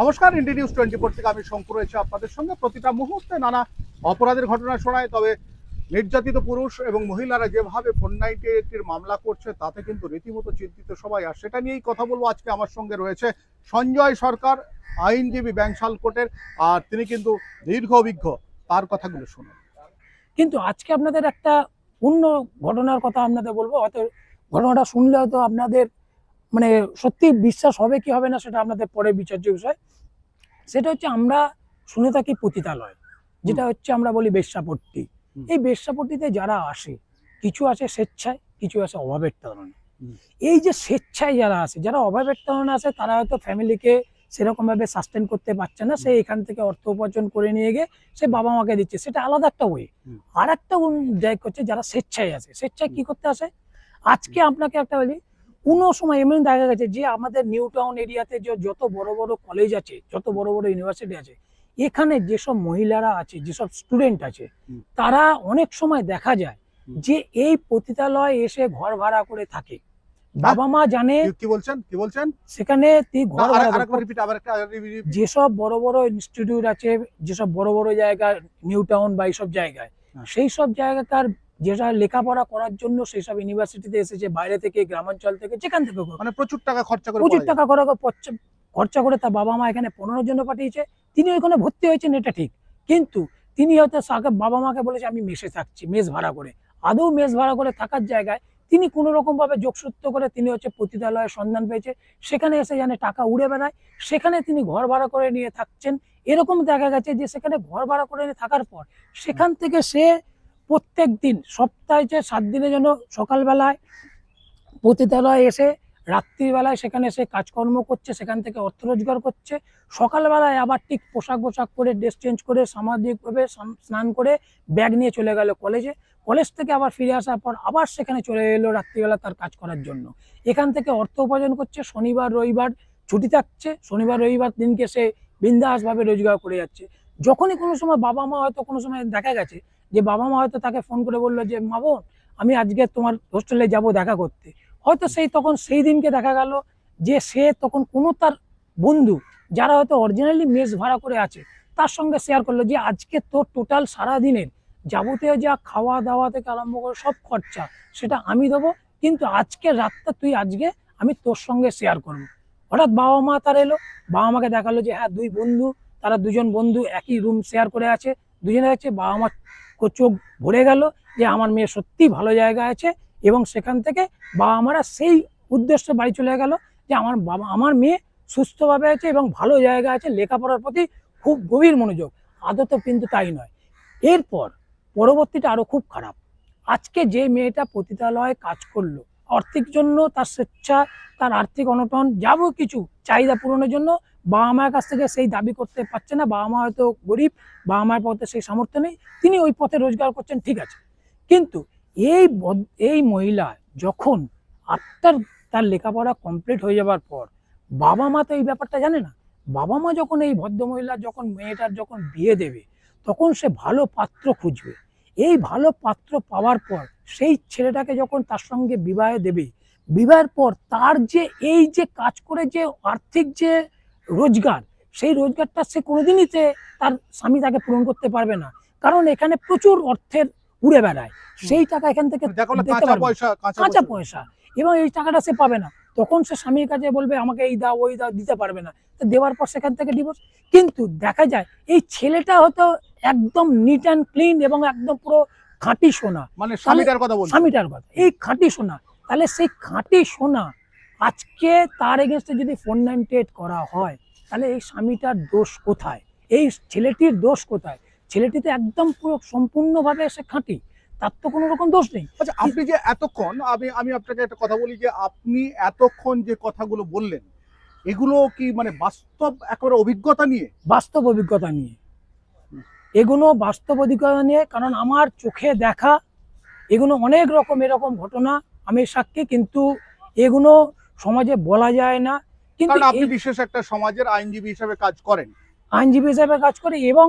নমস্কার ইন্ডি news twenty four থেকে আমি শঙ্কর রয়েছে আপনাদের সঙ্গে। প্রতিটা মুহূর্তে নানা অপরাধের ঘটনা শোনায়, তবে নির্যাতিত পুরুষ এবং মহিলারা যেভাবে ফোর নাইনটি এইটির মামলা করছে, তাতে কিন্তু রীতিমতো চিন্তিত সবাই। আর সেটা নিয়েই কথা বলব আজকে আমার সঙ্গে রয়েছে সঞ্জয় সরকার, আইনজীবী ব্যাংশাল কোর্টের, আর তিনি কিন্তু দীর্ঘ অভিজ্ঞ। তার কথাগুলো শুনুন। কিন্তু আজকে আপনাদের একটা অন্য ঘটনার কথা আপনাদের বলব। হয়তো ঘটনাটা শুনলে হয়তো আপনাদের মানে সত্যি বিশ্বাস হবে কি হবে না সেটা আপনাদের পরে বিচার্য বিষয়। সেটা হচ্ছে আমরা শুনে থাকি পতিতালয় যেটা হচ্ছে আমরা বলি বেশ্যাপট্টি। এই বেশ্যাপট্টিতে যারা আসে কিছু আছে স্বেচ্ছায় কিছু আছে অভাবের কারণে। এই যে স্বেচ্ছায় যারা আসে যারা অভাবের কারণে আসে তারা হয়তো ফ্যামিলিকে সেরকম ভাবে সাস্টেন করতে পারছে না। সে এখান থেকে অর্থ উপার্জন করে নিয়ে গিয়ে সে বাবা মাকে দিচ্ছে। সেটা আলাদা একটা ওয়ে আর একটা জায়গা হচ্ছে যারা স্বেচ্ছায় আসে। স্বেচ্ছায় কি করতে আসে? আজকে আপনাকে একটা বলি কোনো সময় এমন দেখা গেছে যে আমাদের নিউ টাউন এরিয়াতে যে যত বড় বড় কলেজ আছে যত বড় বড় ইউনিভার্সিটি আছে এখানে যেসব মহিলারা আছে যেসব স্টুডেন্ট আছে তারা অনেক সময় দেখা যায় যে এই পতিতালয় এসে ঘর ভাড়া করে থাকে। বাবা মা জানে কি- বলছেন? কি বলছেন? সেখানে যেসব বড় বড় ইনস্টিটিউট আছে যেসব বড় বড় জায়গা নিউ টাউন বা এইসব জায়গায় হ্যাঁ। সেই সব জায়গাকার যেটা লেখাপড়া করার জন্য সেই সব ইউনিভার্সিটিতে এসেছে বাইরে থেকে গ্রামাঞ্চল থেকে যেখান থেকে মানে প্রচুর টাকা খরচা করে প্রচুর টাকা খরচ খরচা- করে তার বাবা মা এখানে পড়ানোর জন্য পাঠিয়েছে। তিনি ওইখানে ভর্তি হয়েছেন এটা ঠিক। কিন্তু তিনি হয়তো বাবা মাকে বলেছে আমি মেসে থাকছি মেস ভাড়া করে। আদৌ মেস ভাড়া করে থাকার জায়গায় তিনি কোনো রকম ভাবে যোগসূত্র করে তিনি হচ্ছে পতিতালয়ের সন্ধান পেয়েছে। সেখানে এসে জানে টাকা উড়ে বেড়ায়। সেখানে তিনি ঘর ভাড়া করে নিয়ে থাকছেন। এরকম দেখা গেছে যে সেখানে ঘর ভাড়া করে নিয়ে থাকার পর সেখান থেকে সে প্রত্যেক দিন সপ্তাহে যে সাত দিনে যেন সকালবেলায় পতিতালয় এসে, রাত্রিবেলায় সেখানে সে কাজকর্ম করছে, সেখান থেকে অর্থ রোজগার করছে, সকালবেলায় আবার ঠিক পোশাক পোশাক করে ড্রেস চেঞ্জ করে সামাজিকভাবে স্নান করে ব্যাগ নিয়ে চলে গেল কলেজে। কলেজ থেকে আবার ফিরে আসার পর আবার সেখানে চলে এলো রাত্রিবেলা তার কাজ করার জন্য। এখান থেকে অর্থ উপার্জন করছে, শনিবার, রবিবার ছুটি থাকছে, শনিবার, রবিবার দিনকে সে বিন্দাসভাবে রোজগার করে যাচ্ছে। যখনই কোনো সময় বাবা মা হয়তো কোনো সময় দেখা গেছে যে বাবা মা হয়তো তাকে ফোন করে বলল যে মা বোন আমি আজকে তোমার হোস্টেলে যাব দেখা করতে। হয়তো সেই তখন সেই দিনকে দেখা গেল যে সে তখন কোনো তার বন্ধু যারা হয়তো অরিজিনালি মেস ভাড়া করে আছে, তার সঙ্গে শেয়ার করল যে, আজকে তোর টোটাল সারা দিনের যাবতীয় যা খাওয়া দাওয়া থেকে আরম্ভ করে সব খরচা, সেটা আমি দেবো, কিন্তু আজকে রাতটা তুই আজকে আমি তোর সঙ্গে শেয়ার করব। হঠাৎ বাবা মা তার এলো, বাবা মাকে দেখাল যে হ্যাঁ দুই বন্ধু, তারা দুজন বন্ধু একই রুম শেয়ার করে আছে, দুজনে আছে, বাবা মা চোখ ভরে গেল যে আমার মেয়ে সত্যি ভালো জায়গা আছে এবং সেখান থেকে বাবা মারা সেই উদ্দেশ্যে বাড়ি চলে গেল যে আমার বাবা, আমার মেয়ে সুস্থভাবে আছে এবং ভালো জায়গা আছে, লেখাপড়ার প্রতি খুব গভীর মনোযোগ। আদত কিন্তু তাই নয়। এরপর পরবর্তীটা আরও খুব খারাপ। আজকে যে মেয়েটা পতিতালয়ে কাজ করল আর্থিক জন্য, তার স্বেচ্ছা, তার আর্থিক অনটন যাব কিছু চাহিদা পূরণের জন্য বাবা মায়ের কাছ থেকে সেই দাবি করতে পারছে না। বাবা মা হয়তো গরিব, বাবা মায়ের পথে সেই সামর্থ্য নেই, তিনি ওই পথে রোজগার করছেন, ঠিক আছে। কিন্তু এই এই মহিলা যখন আত্মার, তার লেখাপড়া কমপ্লিট হয়ে যাবার পর, বাবা মা তো এই ব্যাপারটা জানে না। বাবা মা যখন এই ভদ্রমহিলা, যখন মেয়েটার যখন বিয়ে দেবে, তখন সে ভালো পাত্র খুঁজবে। এই ভালো পাত্র পাওয়ার পর সেই ছেলেটাকে যখন তার সঙ্গে বিবাহে দেবে বিবাহের পর তার যে এই যে কাজ করে যে আর্থিক যে রোজগার সেই রোজগারটা সে কোনোদিনই সে তার স্বামী তাকে পূরণ করতে পারবে না। কারণ এখানে প্রচুর অর্থের উড়ে বেড়ায়। সেই টাকা এখান থেকে কাঁচা। পয়সা এবং এই টাকাটা সে পাবে না। তখন সে স্বামীর কাছে বলবে আমাকে এই দাও ওই দাও দিতে পারবে না। তো দেওয়ার পর সেখান থেকে ডিভোর্স কিন্তু দেখা যায় এই ছেলেটা হয়তো একদম নিট অ্যান্ড ক্লিন এবং একদম পুরো খাঁটি সোনা। মানে স্বামীটার কথা বলছি। স্বামীটার কথা। এই খাঁটি সোনা। তাহলে সেই খাঁটি সোনা আজকে তার এগেনস্টে যদি ফোর নাইনটি এইট করা হয় তাহলে এই স্বামীটার দোষ কোথায়? এই ছেলেটির দোষ কোথায়? ছেলেটিতে একদম পুরো সম্পূর্ণভাবে সে খাঁটি। তার তো কোনো রকম দোষ নেই। আচ্ছা আপনি যে এতক্ষণ আমি আমি আপনাকে একটা কথা বলি যে আপনি এতক্ষণ যে কথাগুলো বললেন এগুলো কি মানে বাস্তব একেবারে অভিজ্ঞতা নিয়ে? বাস্তব অভিজ্ঞতা নিয়ে। এগুলো বাস্তব নিয়ে কারণ আমার চোখে দেখা এগুলো অনেক রকম এরকম ঘটনা আমি সাক্ষী কিন্তু এগুলো সমাজে বলা যায় না। কিন্তু আপনি বিশেষ একটা সমাজের আইনজীবী হিসাবে কাজ করেন। আইনজীবী হিসাবে কাজ করি এবং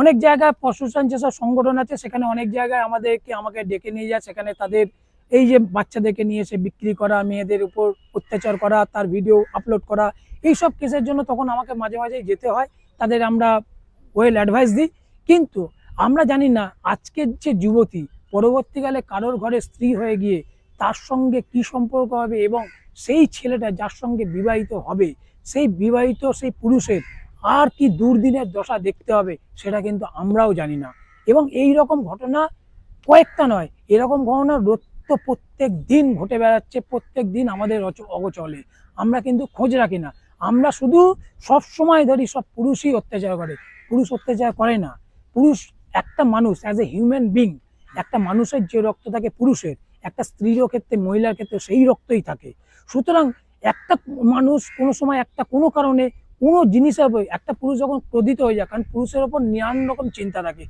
অনেক জায়গায় প্রশাসন যেসব সংগঠন আছে সেখানে অনেক জায়গায় আমাদেরকে আমাকে ডেকে নিয়ে যায় সেখানে তাদের এই যে বাচ্চাদেরকে নিয়ে এসে বিক্রি করা মেয়েদের উপর অত্যাচার করা তার ভিডিও আপলোড করা এইসব কেসের জন্য তখন আমাকে মাঝে মাঝে যেতে হয়। তাদের আমরা ওয়েল অ্যাডভাইস দিই কিন্তু আমরা জানি না আজকের যে যুবতী, পরবর্তীকালে কারোর ঘরে স্ত্রী হয়ে গিয়ে তার সঙ্গে কি সম্পর্ক হবে এবং সেই ছেলেটা যার সঙ্গে বিবাহিত হবে, সেই বিবাহিত, সেই পুরুষের আর কি দুর্দিনের দশা দেখতে হবে সেটা কিন্তু আমরাও জানি না। এবং এই রকম ঘটনা কয়েকটা নয়, এরকম ঘটনা রোজ তো প্রত্যেক দিন ঘটে বেড়াচ্ছে, প্রত্যেক দিন আমাদের অগচলে। আমরা কিন্তু খোঁজ রাখি না। আমরা শুধু সব সময় ধরি সব পুরুষই অত্যাচার করে। পুরুষ অত্যাচার করে না। পুরুষ একটা মানুষ অ্যাজ এ হিউম্যান বিং একটা মানুষের যে রক্ত থাকে পুরুষের, একটা স্ত্রীরও ক্ষেত্রে, মহিলার ক্ষেত্রে সেই রক্তই থাকে। সুতরাং একটা মানুষ কোনো সময় একটা কোনো কারণে কোনো জিনিসের একটা পুরুষ যখন ক্রোধিত হয়ে যায়, কারণ পুরুষের ওপর নানান রকম চিন্তা থাকে।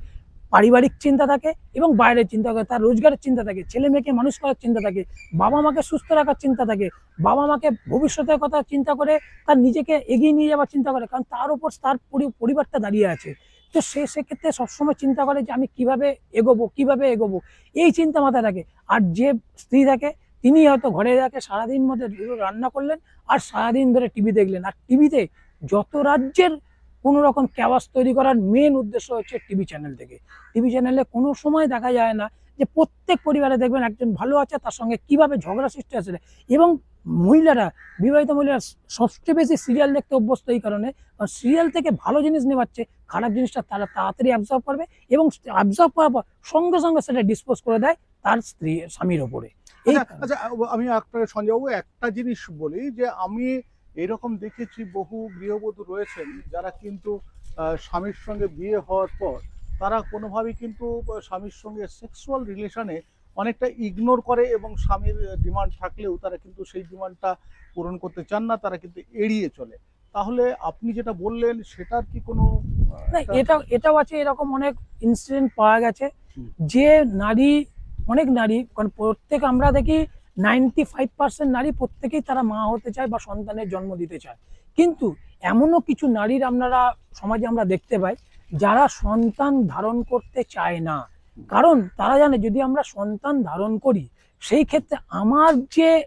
পারিবারিক চিন্তা থাকে এবং বাইরের চিন্তা থাকে, তার রোজগারের চিন্তা থাকে, ছেলে মেয়েকে মানুষ করার চিন্তা থাকে, বাবা মাকে সুস্থ রাখার চিন্তা থাকে, বাবা মাকে ভবিষ্যতের কথা চিন্তা করে তার নিজেকে এগিয়ে নিয়ে যাওয়ার চিন্তা করে, কারণ তার উপর তার পরি- পরিবারটা দাঁড়িয়ে আছে। তো সে সেক্ষেত্রে সবসময় চিন্তা করে যে আমি কীভাবে এগোবো কীভাবে এগোবো? এই চিন্তা মাথায় থাকে। আর যে স্ত্রী থাকে, তিনি হয়তো ঘরে থাকে, সারাদিন মধ্যে রান্না করলেন আর সারাদিন ধরে টিভি দেখলেন। আর টিভিতে যত রাজ্যের কোনো রকম ক্যাওয়াস তৈরি করার মেন উদ্দেশ্য হচ্ছে টিভি চ্যানেল থেকে টিভি চ্যানেলে কোনো সময় দেখা যায় না যে প্রত্যেক পরিবারে দেখবেন একজন ভালো আছে তার সঙ্গে কীভাবে ঝগড়া সৃষ্টি আছে। এবং মহিলারা বিবাহিত মহিলারা সবচেয়ে বেশি সিরিয়াল দেখতে অভ্যস্ত এই কারণে সিরিয়াল থেকে ভালো জিনিস নেওয়াচ্ছে খারাপ জিনিসটা তারা তাড়াতাড়ি অ্যাবজর্ব করবে এবং অ্যাবজর্ব করার পর সঙ্গে সঙ্গে সেটা ডিসপোজ করে দেয় তার স্ত্রী স্বামীর ওপরে। আচ্ছা আচ্ছা আমি আপনাকে সঞ্জয়বাবু একটা জিনিস বলি যে আমি এরকম দেখেছি বহু গৃহবধূ রয়েছেন যারা কিন্তু স্বামীর সঙ্গে বিয়ে হওয়ার পর তারা কোনোভাবেই কিন্তু স্বামীর সঙ্গে সেক্সুয়াল রিলেশনে অনেকটা ইগনোর করে এবং স্বামীর ডিমান্ড থাকলেও তারা কিন্তু সেই ডিমান্ডটা পূরণ করতে চান না তারা কিন্তু এড়িয়ে চলে। তাহলে আপনি যেটা বললেন সেটার কি কোনো এটা এটাও আছে এরকম অনেক ইনসিডেন্ট পাওয়া গেছে। যে নারী অনেক নারী কারণ প্রত্যেক আমরা দেখি নাইনটি ফাইভ পার্সেন্ট নারী প্রত্যেকেই তারা মা হতে চায় বা সন্তানের জন্ম দিতে চায়। কিন্তু এমনও কিছু নারীর আপনারা সমাজে আমরা দেখতে পাই, যারা সন্তান ধারণ করতে চায় না। কারণ তারা জানে যদি আমরা সন্তান ধারণ করি, সেই ক্ষেত্রে আমার যে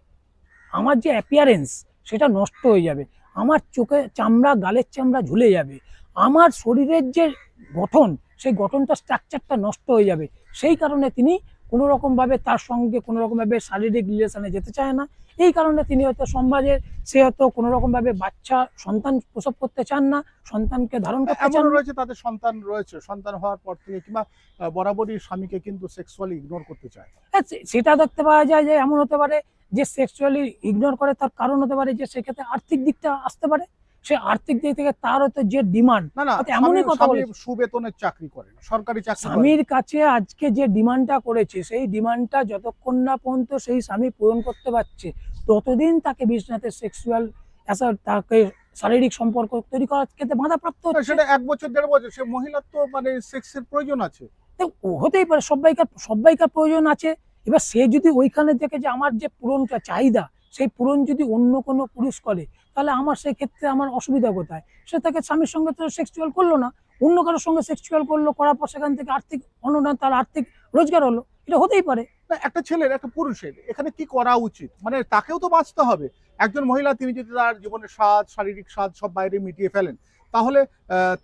আমার যে অ্যাপিয়ারেন্স সেটা নষ্ট হয়ে যাবে। আমার চোখে চামড়া, গালের চামড়া ঝুলে যাবে। আমার শরীরের যে গঠন, সেই গঠনটা স্ট্রাকচারটা নষ্ট হয়ে যাবে। সেই কারণে তিনি কোনো রকমভাবে তার সঙ্গে কোনো রকমভাবে শারীরিক রিলেশনে যেতে চায় না। এই কারণে তিনি হয়তো সমাজের সে হয়তো কোনো রকমভাবে বাচ্চা সন্তান প্রসব করতে চান না সন্তানকে ধারণ করতে চান রয়েছে তাদের সন্তান রয়েছে সন্তান হওয়ার পর থেকে কিংবা বরাবরই স্বামীকে কিন্তু সেক্সুয়ালি ইগনোর করতে চায়। হ্যাঁ, সেটা দেখতে পাওয়া যায় যে এমন হতে পারে যে সেক্সুয়ালি ইগনোর করে তার কারণ হতে পারে যে সেক্ষেত্রে আর্থিক দিকটা আসতে পারে। সে আর্থিক দিক থেকে তার হয়তো যে ডিমান্ড এমনই কথা বলে। সুবেতনের চাকরি করেন সরকারি চাকরি স্বামীর কাছে আজকে যে ডিমান্ডটা করেছে সেই ডিমান্ডটা যতক্ষণ না পর্যন্ত সেই স্বামী পূরণ করতে পারছে ততদিন তাকে বিছনাতে সেক্সুয়াল তাকে শারীরিক সম্পর্ক তৈরি করার ক্ষেত্রে বাধাপ্রাপ্ত হচ্ছে। সেটা এক বছর দেড় বছর সে মহিলার তো মানে সেক্সের প্রয়োজন আছে। তো হতেই পারে সবাইকার সবাইকার প্রয়োজন আছে। এবার সে যদি ওইখানে থেকে যে আমার যে পূরণটা চাহিদা সেই পূরণ যদি অন্য কোনো পুরুষ করে, তাহলে আমার সেই ক্ষেত্রে আমার অসুবিধা কোথায়? সে তাকে স্বামীর সঙ্গে তো সেক্সুয়াল করল না, অন্য কারোর সঙ্গে সেক্সুয়াল করল, করার পর সেখান থেকে আর্থিক অনুদান তার আর্থিক রোজগার হলো, এটা হতেই পারে। না, একটা ছেলের, একটা পুরুষের, এখানে কি করা উচিত? মানে তাকেও তো বাঁচতে হবে। একজন মহিলা, তিনি যদি তার জীবনের স্বাদ, শারীরিক স্বাদ সব বাইরে মিটিয়ে ফেলেন তাহলে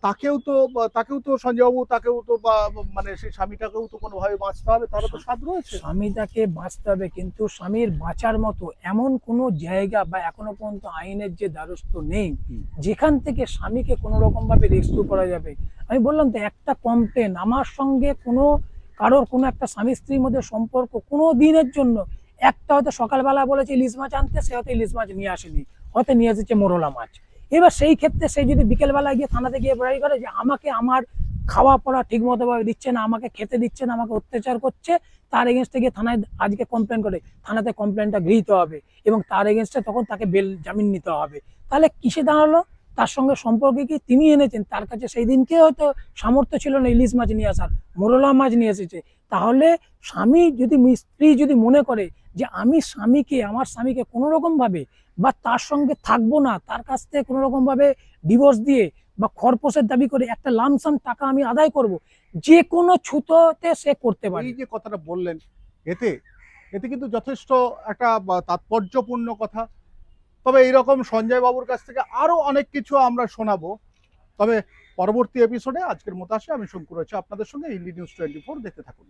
তাকেও তো তাকেও তো সঞ্জয়বাবু তাকেও তো মানে সেই স্বামীটাকেও তো কোনোভাবে বাঁচতে হবে তারও তো স্বাদ রয়েছে। স্বামীটাকে বাঁচতে হবে কিন্তু স্বামীর বাঁচার মতো এমন কোনো জায়গা বা এখনও পর্যন্ত আইনের যে দ্বারস্থ নেই যেখান থেকে স্বামীকে কোনো রকম ভাবে রেস্কিউ করা যাবে। আমি বললাম তো একটা কমপ্লেন আমার সঙ্গে কোনো কারোর কোনো একটা স্বামী স্ত্রীর মধ্যে সম্পর্ক কোনো দিনের জন্য একটা হয়তো সকালবেলা বলেছে ইলিশ মাছ আনতে সে হয়তো ইলিশ মাছ নিয়ে আসেনি হয়তো নিয়ে এসেছে মোরলা মাছ। এবার সেই ক্ষেত্রে সে যদি বিকেলবেলা গিয়ে থানাতে গিয়ে বড়াই করে যে আমাকে আমার খাওয়া পড়া ঠিক মতো ভাবে দিচ্ছে না, আমাকে খেতে দিচ্ছে না, আমাকে অত্যাচার করছে, তার এগেনস্টে গিয়ে থানায় আজকে কমপ্লেন করে। থানাতে কমপ্লেনটা গৃহীত হবে এবং তার এগেনস্টে তখন তাকে বেল জামিন নিতে হবে। তাহলে কিসে দাঁড়াল? তার সঙ্গে সম্পর্কে কি? তিনি এনেছেন। তার কাছে সেই দিনকে হয়তো সামর্থ্য ছিল না, ইলিশ মাছ নিয়ে আসার, মোরলা মাছ নিয়ে এসেছে। তাহলে স্বামী যদি, স্ত্রী যদি মনে করে যে আমি স্বামীকে, আমার স্বামীকে কোনো রকম ভাবে বা তার সঙ্গে থাকব না, তার কাছ থেকে কোনো রকম ভাবে ডিভোর্স দিয়ে বা খরপোশের দাবি করে একটা লামসাম টাকা আমি আদায় করব, যে কোনো ছুতোতে সে করতে পারে। এই যে কথাটা বললেন, এতে এতে কিন্তু যথেষ্ট একটা তাৎপর্যপূর্ণ কথা। তবে এইরকম সঞ্জয় বাবুর কাছ থেকে আরও অনেক কিছু আমরা শোনাবো। তবে পরবর্তী এপিসোডে আজকের মতো আসে, আমি শঙ্কু রয়েছে আপনাদের সঙ্গে ইন্ডি নিউজ টোয়েন্টি ফোর দেখতে থাকুন।